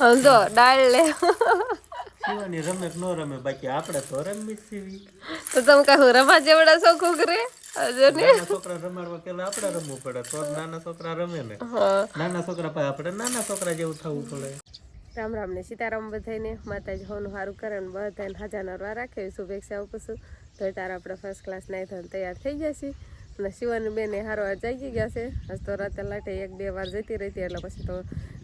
સમજો ડાળ લે. શિવાની રમે કે ન રમે બાકી આપણે તો રમી જ સીવી તો તમે કહો રમા જેવડા ને? નાના છોકરા રમાડવા પેલા આપણે રમવું પડે તો નાના છોકરા રમે ને. નાના છોકરા પાસે આપણે નાના છોકરા જેવું થવું પડે. રામ રામ ને સીતારામ બધાને માતાજી હોનું સારું કરે ને બધાને હાજા નરવા રાખે એવી શુભેચ્છા આપું છું. તો તારા આપણે ફર્સ્ટ ક્લાસ નાઈ થઈને તૈયાર થઈ ગયા અને શિવાની બેને હારો વાર જાગી ગયા છે. આજ તો રાતે લાટે એક બે વાર જતી રહેતી એટલે પછી તો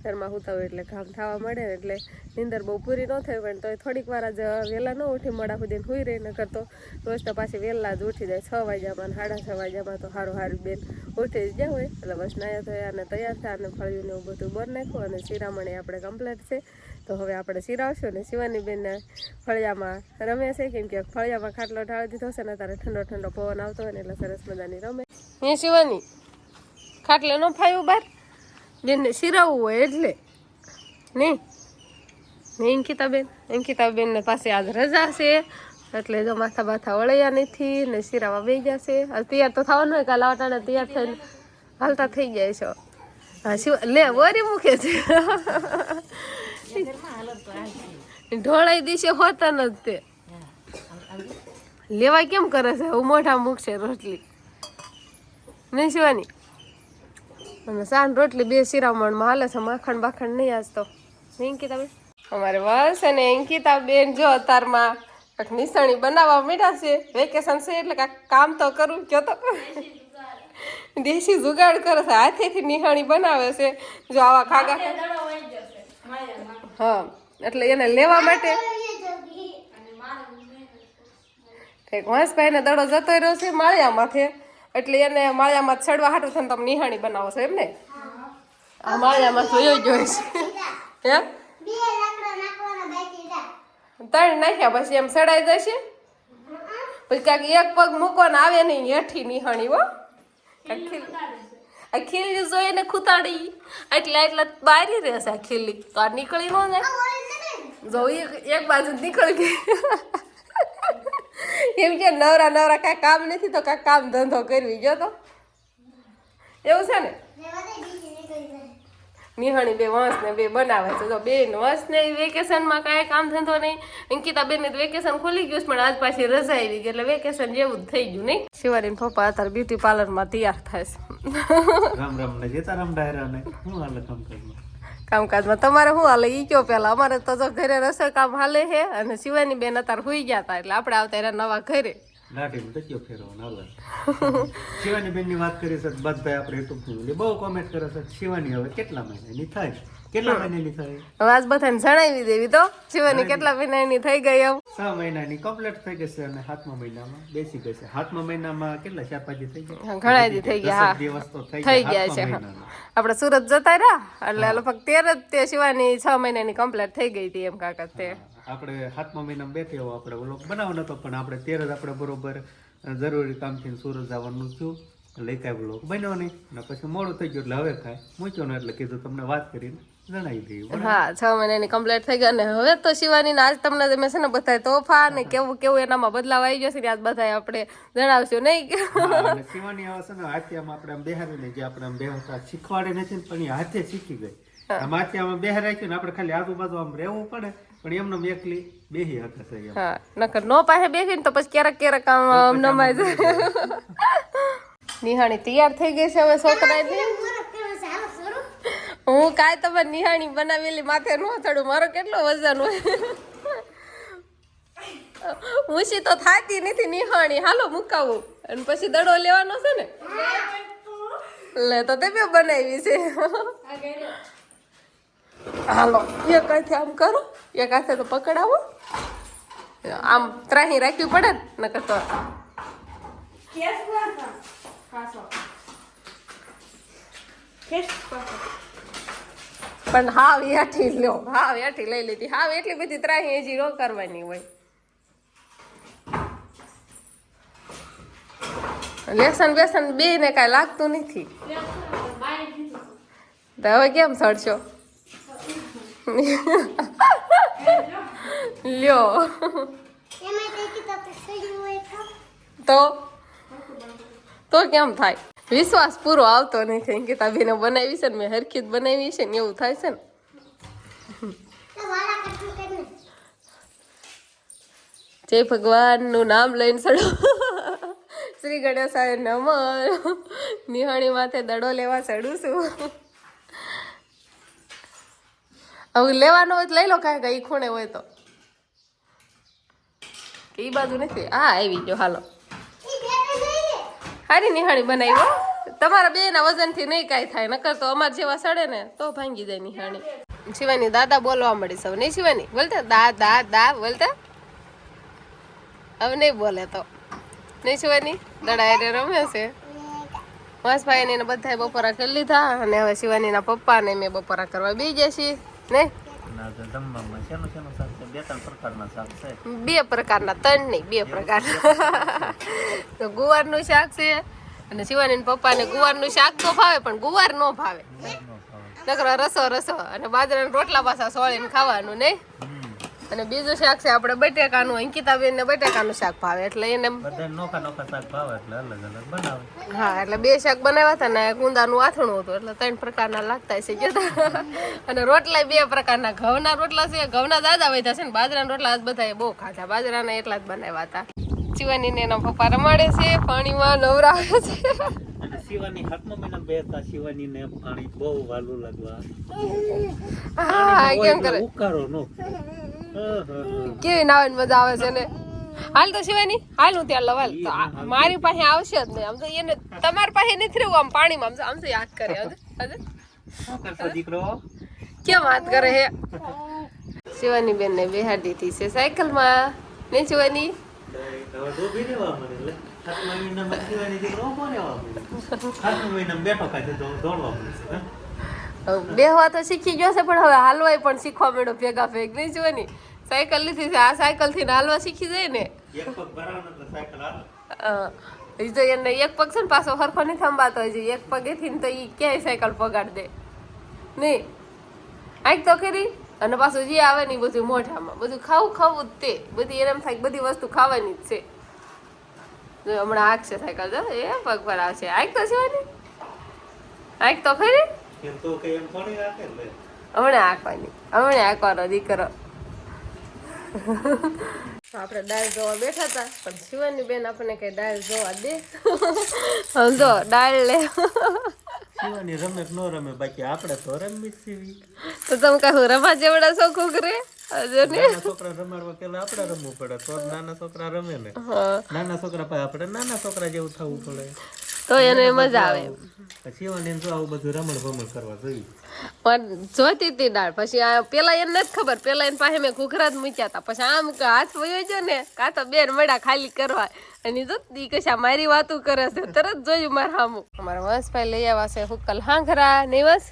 ઘરમાં હુતા હોય એટલે કામ થવા મળે ને એટલે નીંદર બહુ પૂરી ન થઈ પણ તોય થોડીક વાર જ વહેલા ન ઉઠી, મોડા સુધી હુઈ રહી ન કરતો રોજ તો પાછી વહેલા જ ઉઠી જાય, છ વાગ્યામાં સાડા છ વાગ્યામાં તો સારું સારું બેન ઉઠી જ ગયા હોય. એટલે બસ નાયા થયા અને તૈયાર થયા અને ફળિયું ને એવું બધું બર નાખ્યું અને શિરામણી આપણે કમ્પ્લીટ છે. તો હવે આપણે શિરાવશું ને શિવાની બેનને ફળિયામાં રમે છે. કેમ કે ફળિયામાં ખાટલો ઢાળી દીધો છે ને તારે ઠંડો ઠંડો પવન આવતો હોય ને એટલે સરસ મજાની રમે. હે શિવાની, ખાટલે ન ફાયું બાર? બેનને સિરાવવું હોય એટલે. નહીં અંકિતાબેન? અંકિતાબેનને પાસે આજ રજા છે, એટલે જો માથા બાથા વળ્યા નથી ને શિરાવા બે ગયા છે. તૈયાર તો થવાનું હોય કાલ વાટાણે તૈયાર થઈને હાલતા થઈ જાય છો. હા શિવ લે, વરી મૂકે છે. ઢોળાઈ દિવસે હોતા નથી તે. લેવા કેમ કરે છે? હું મોઢા મૂકશે રોટલી. નહીં શિવાની? અને સાન રોટલી બે શિરામણમાં હાલે છે, માખણ બાખણ નહીં આજ તો. નહીં કે તમે અમારે બસ અને અંકિતા બેન જો અતારમાં કાંઈક નિશાણી બનાવવા મીઠા છે. વેકેશન છે એટલે કાંઈક કામ તો કરું, કયો તો. દેશી જુગાડ કરે છે, હાથેથી નિહાણી બનાવે છે. જો આવા ખાગા હા એટલે એને લેવા માટે કંઈક વાંસભાઈને દડો જતો રહ્યો છે માળિયામાંથી એટલે એને માળિયામાં ચડવા હાટું થઈને તમે નિહાણી બનાવો છો એમ ને? આ માળિયામાં જોયો જ હોય છે. હે? ત્રણ નાખ્યા પછી એમ સડાઈ જશે? પછી કાંઈક એક પગ મૂકવાનો આવે નહીં હેઠી નિહાણી હો. આ ખીલી જોઈને ખૂતાડી. એટલે એટલે બારી રહેશે આ ખીલી તો આ નીકળી ન જાય. જોઈ એક એક બાજુ નીકળી ગઈ. એમ કે નવરા નવરા કાંઈ કામ નથી તો કાંઈ કામ ધંધો કરવી. ગયો તો. એવું છે ને? નિહાણી બે વંશ ને બે બનાવે છે. તો બેન વંશ ને વેકેશનમાં કાંઈ કામ ધંધો નહીં. અંકિતા બેન વેકેશન ખુલી ગયું પણ આજ પાછી રજા આવી ગઈ એટલે વેકેશન જેવું જ થઈ ગયું નહીં? શિવારીન પપ્પા અત્યારે બ્યુટી પાર્લરમાં તૈયાર થાય છે. રામ રામ ને જેતા રામ ડાયરા ને. હું હાલે કામ કરું કામકાજમાં તમારે શું હાલે? ઈ કયો પેલા અમારે તો જો ઘરે રસોઈ કામ હાલે છે અને શિવાની બેન અત્યારે હુઈ ગયા હતા એટલે આપણે આવતા એના નવા ઘરે. લાઠી ને ફેરવાનો શિવાની વાત કરી છે બધા આપણે યુટ્યુબની બહુ કોમેન્ટ કરે છે શિવાની હવે કેટલા મહિનાની થાય કેટલા મહિનાની થાય? હવે આજ બધાને જણાવી દેવી તો શિવાની કેટલા મહિનાની થઈ ગઈ હવે છ મહિનાની કમ્પ્લીટ થઈ ગઈ છે અને સાતમા મહિનામાં બેસી ગઈ છે. સાતમા મહિનામાં કેટલા ચાર પાંચ થઈ ગયા? ઘણા દી થઈ ગયા દિવસ તો થઈ થઈ ગયા છે આપણે સુરત જતા રહ્યા એટલે લગભગ તેર જ તે શિવાની છ મહિનાની કમ્પ્લીટ થઈ ગઈ હતી એમ કાકા તે. આપણે સાતમા મહિનામાં બે થયો આપણે ઓલો બનાવવાનો હતો પણ આપણે તેર જ આપણે બરોબર જરૂરી કામથી સુરત જવાનું થયું. એટલે કાંઈ બ્લોક બન્યો નહીં અને પછી મોડું થઈ ગયું એટલે હવે ખાય મૂક્યો ને એટલે કીધું તમને વાત કરીને હા છ મહિનાની કમ્પ્લીટ થઈ ગઈ અને હવે તો શિવાની આજ તમને મેં છે ને બધા તોફા ને કેવું કેવું એનામાં બદલાવ આવી જશે ને આજ બધા આપણે જણાવશું નહીં શિવાની આવે છે ને હાથે આપણે આમ બેહારીને જે આપણે આમ બેહતા શીખવાડે નથી પણ એ હાથે શીખી ગઈ. આમ હાથે બેહ રાખ્યું ને આપણે ખાલી આજુબાજુ આમ રહેવું પડે પણ એમને એકલી બેહી હકે છે એમ. હા નકર નો પાસે બેસીને તો પછી ક્યારેક ક્યારેક આમ આમ નમાય જાય. નિહાણી તૈયાર થઈ ગઈ છે હવે છોકરાની હું કાંઈ તમારે નિહાણી બનાવેલી માથે નો ચડું મારો કેટલો વજન હોય? ઊંચી તો થાતી નથી નિહાણી. હાલો મુકાવું. અને પછી દડો લેવાનો છે ને? લે તો તે બી બનાવી છે. હાલો એક હાથે આમ કરો એક હાથે તો પકડાવો. આમ ત્રાહી રાખવી પડે ને નકર તો પણ હાવ હેઠી લ્યો હાવ હેઠી લઈ લીધી. હાવ એટલી બધી ત્રાહી હજી રો કરવાની હોય. લેસન બેસન બે ને કાંઈ લાગતું નથી. તો હવે કેમ સડશો? લ્યો. તો તો? કેમ થાય? વિશ્વાસ પૂરો આવતો નથી અંકિતા બેને બનાવી છે ને મેં હરખી જ બનાવી છે ને એવું થાય છે ને. જય ભગવાનનું નામ લઈને સડો શ્રી ગણેશાય નમ. નિહાણી માથે દડો લેવા ચડું છું. હવે લેવાનો હોય તો લઈ લો કાંઈ કઈ ખૂણે હોય તો. એ બાજુ નથી. હા, આવી ગયો, હાલો. હારી નિહાણી બનાવી, હો. તમારા બે ના વજનથી નહીં કાંઈ થાય, નકર તો અમાર જેવા સડે ને તો ભાંગી જાય નિહાણી શિવાની દાદા બોલવા મળી સૌ નહીં શિવાની? બોલતા? દા દા દા, બોલતા? હવે નહીં બોલે તો. નહીં શિવાની? દડા રમે છે. વાંસભાઈ ને બધા બપોરા કરી લીધા અને હવે શિવાનીના પપ્પા ને મેં બપોરા કરવા બી ગયા ને ના? બે પ્રકારના શાક બે પ્રકારના ત્રણ નહીં બે પ્રકારના તો ગુવારનું શાક છે અને શિવાની પપ્પાને ગુવારનું શાક તો ભાવે પણ ગુવાર નો ભાવે નકરો રસો રસો અને બાજરાના રોટલા પાછા સોળીને ખાવાનું નહીં. અને બીજું શાક છે આપણે બટેકાનું. અંકિતાબેન ને બટેકાનું શાક ભાવે એટલે એને નોખા નોખા શાક ભાવે એટલે અલગ અલગ બનાવે. હા એટલે બે શાક બનાવ્યા હતા ને કુંદાનું આથણું હતું એટલે ત્રણ પ્રકારના લાગતા છે કે અને રોટલા બે પ્રકારના. ઘઉંના રોટલા છે ઘઉંના દાદા વધ્યા છે ને બાજરાના રોટલા આજ બધાએ બહુ ખાધા. બાજરાના એટલા જ બનાવ્યા હતા. શિવાની ને એના પપ્પા રમાડે છે પાણીમાં નવરાવે છે. શિવાની હાથમાં મહિના બેતા શિવાની ને પાણી બહુ વાલું લાગવા. હા કેમ કરે? ઉકારો નો. કેવી નાવાની મજા આવે છે ને? હાલ તો શિવાની હાલ હું ત્યાં લવાલ. મારી પાસે આવશે જ નહીં આમ તો એને તમારી પાસે નથી રહેવું આમ પાણીમાં. આમ તો યાદ કરે. હજુ દીકરો? કેમ વાત કરે હે? શિવાની બેન ને બિહાર દીધી છે સાયકલમાં નહીં શિવાની? બેઠો ખાતે દોડવા મળશે હે? હવે બેહવા તો શીખી ગયો છે પણ હવે હાલવાય પણ શીખવા મળ્યો ભેગા ભેગ. નહીં શિવાની સાયકલ લીધી છે આ સાયકલથી હાલવા શીખી જાય ને. ઈ તો એને એક પગ છે ને પાછો હરખો નહીં થંભાતો હોય છે. એક પગેથી ને તો એ ક્યાંય સાયકલ પગાડ દે. નહીં. આંખ તો કરી અને પાછું જે આવે ને બધું મોઢામાં. બધું ખાવું ખાવું જ તે. બધી એને એમ થાય બધી વસ્તુ ખાવાની જ છે. હમણાં આંખ છે સાયકલ તો એ પગ પર આવશે. આંખ તો છે આંખ તો ખરી? હમણાં આંકવાની હમણાં આંકવાનો દીકરો. આપણે દાળ જોવા બેઠા હતા પણ શિવાની બેન આપણને કઈ દાળ જોવા દે. સમજો દાળ લે. શિવાની રમે ન રમે બાકી આપણે તો રમી તો તમે કહું રમા જેવડા શોખ કરે નાના છોકરા રમાડવા પેલા આપણે રમવું પડે તો નાના છોકરા રમે ને. નાના છોકરા પાસે આપણે નાના છોકરા જેવું થવું પડે. તો એને મજા આવે. શિવાની તો આવું બધું રમણ ભમણ કરવા જોઈએ. પણ જોતી હતી દાળ. પછી આ પેલા એને નથી ખબર. પેલા એની પાસે મેં ઘૂઘરા જ મૂક્યા હતા. પછી આમ કે હાથ વયો જો ને કાં તો બેન મળ્યા ખાલી કરવા. અને જો ઈ કશા મારી વાતું કરે છે તરત જોયું મારા સામું અમારા વંશભાઈ લઈ આવ્યા છે હુક્કલ હાંખરા નહીં વંશ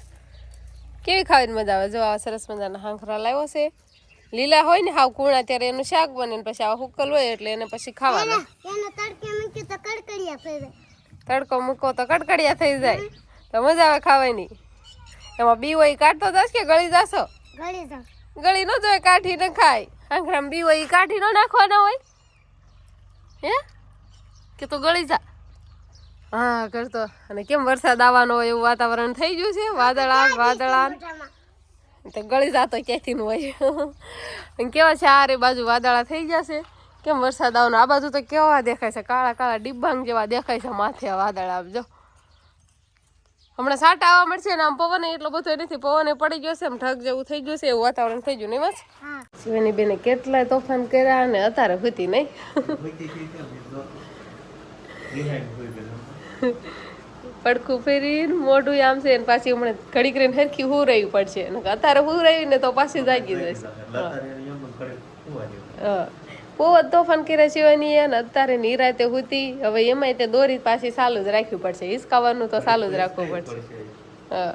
કેવી ખાવાની મજા આવે? જો આવા સરસ મજાના હાંખરા લાવ્યો છે. લીલા હોય ને હાવ કુણા ત્યારે એનું શાક બને પછી આવા હુક્કલ હોય એટલે એને પછી ખાવાના. એને તડકે મૂકી તો કડકડિયા થઈ જાય તડકો મૂકો તો કડકડિયા થઈ જાય. તો મજા આવે ખાવાની. એમાં બી હોય કાઢતો જાશ કે ગળી જાશો? ગળી ન જોઈએ કાઢી ન ખાય. આંખરામ બી હોય કાઢી ન નાખવાના હોય. હે? કે તો ગળી જા. હા કરતો અને કેમ વરસાદ આવવાનો હોય એવું વાતાવરણ થઈ ગયું છે? વાદળા વાદળા તો ગળી જાતો ક્યાંથી નું હોય. કેવા છે આ રે બાજુ વાદળા થઈ જશે કેમ વરસાદ આવવાનો? આ બાજુ તો કેવા દેખાય છે? કાળા કાળા ડિબ્બાંગ જેવા દેખાય છે માથે વાદળ આપજો હમણાં સાટા આવવા મળશે ને આમ પવન એટલો બધો નથી પવન પડી ગયો છે આમ ઢગ જેવું થઈ ગયું છે એવું વાતાવરણ થઈ ગયું નહીં બસ શિવાની બેને કેટલાય તોફાન કર્યા અને અત્યારે હતી નહીં. પડખું ફેરીને મોઢું આમ છે ને પાછી હમણાં ઘડી કરીને હરખી હું રહી પડશે અત્યારે હું રહી ને તો પાછી જાગી જશે. હા. બહુ જ તોફાન કર્યા સિવાયની અને અત્યારે નિરાતે હુતી. હવે એમાંય તે દોરી પાછી ચાલુ જ રાખવી પડશે. હિસકાવાનું તો ચાલુ જ રાખવું પડશે. હા.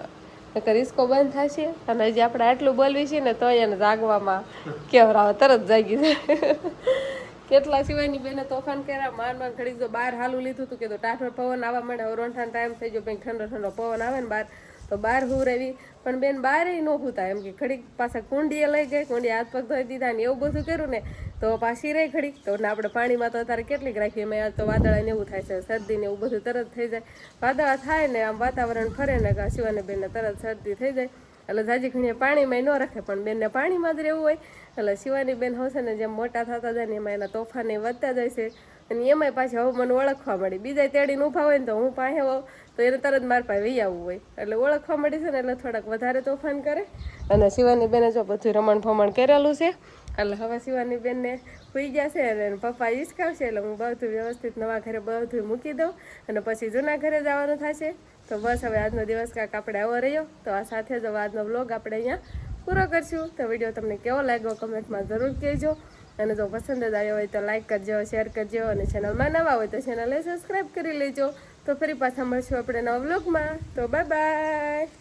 નકર હિસકો બંધ થશે. અને હજી આપણે આટલું બોલવી છે ને તોય એને જાગવામાં કેવરાવે તરત જાગી જાય. કેટલા સિવાયની બેને તોફાન કર્યા. માર માર ઘડીક જો બહાર હાલું લીધું હતું કે તો ટાઢો પવન આવવા માંડે ઓરોંઠાનો ટાઈમ થઈ ગયો. પછી ઠંડો ઠંડો પવન આવે ને બહાર. તો બહાર હું રહેવી પણ બેન બહારે ન હુતા. એમ કે ઘડીક પાછા કુંડીએ લઈ ગઈ કુંડી હાથ પગ ધોઈ દીધા ને એવું બધું કર્યું ને, તો પાછી રહી ઘડીક. તો ને આપણે પાણીમાં તો અત્યારે કેટલીક રાખીએ. એમાં આજ તો વાદળા ને એવું થાય છે, શરદી ને એવું બધું તરત થઈ જાય. વાદળા થાય ને આમ વાતાવરણ ફરે ને શિવાને બેનને તરત શરદી થઈ જાય. એટલે જાજી ઘણી પાણીમાં ન રાખે, પણ બેનને પાણીમાં જ રહેવું હોય. એટલે શિવાની બેન હશે ને જેમ મોટા થતા જાય ને એમાં એના તોફાને વધતા જાય છે. અને એમાંય પાછી હવે મને ઓળખવા મળી. બીજા તેડીને ઊભા હોય ને તો હું પાસે હોઉં, તો એને તરત મારા પાસે વહી આવવું હોય. એટલે ઓળખવા મળી છે ને એટલે થોડાક વધારે તોફાન કરે. અને શિવાની બેને જો બધું રમણ ભમણ કરેલું છે એટલે હવે શિવાની બેનને સુઈ જશે અને પપ્પા હિસકાવશે એટલે હું બધું વ્યવસ્થિત નવા ઘરે બધું મૂકી દઉં અને પછી જૂના ઘરે જવાનું થશે. તો બસ હવે આજનો દિવસ કાંક આપણે આવો રહ્યો. તો આ સાથે જ આજનો વ્લોગ આપણે અહીંયા પૂરો કરશું. તો વીડિયો તમને કેવો લાગ્યો કમેન્ટમાં જરૂર કહેજો. અને જો પસંદ જ આવ્યો હોય તો લાઈક કરજો, શેર કરજો અને ચેનલમાં નવા હોય તો ચેનલને સબસ્ક્રાઈબ કરી લેજો. તો ફરી પાછા મળશું આપણે નવા બ્લોગમાં તો બાય બાય.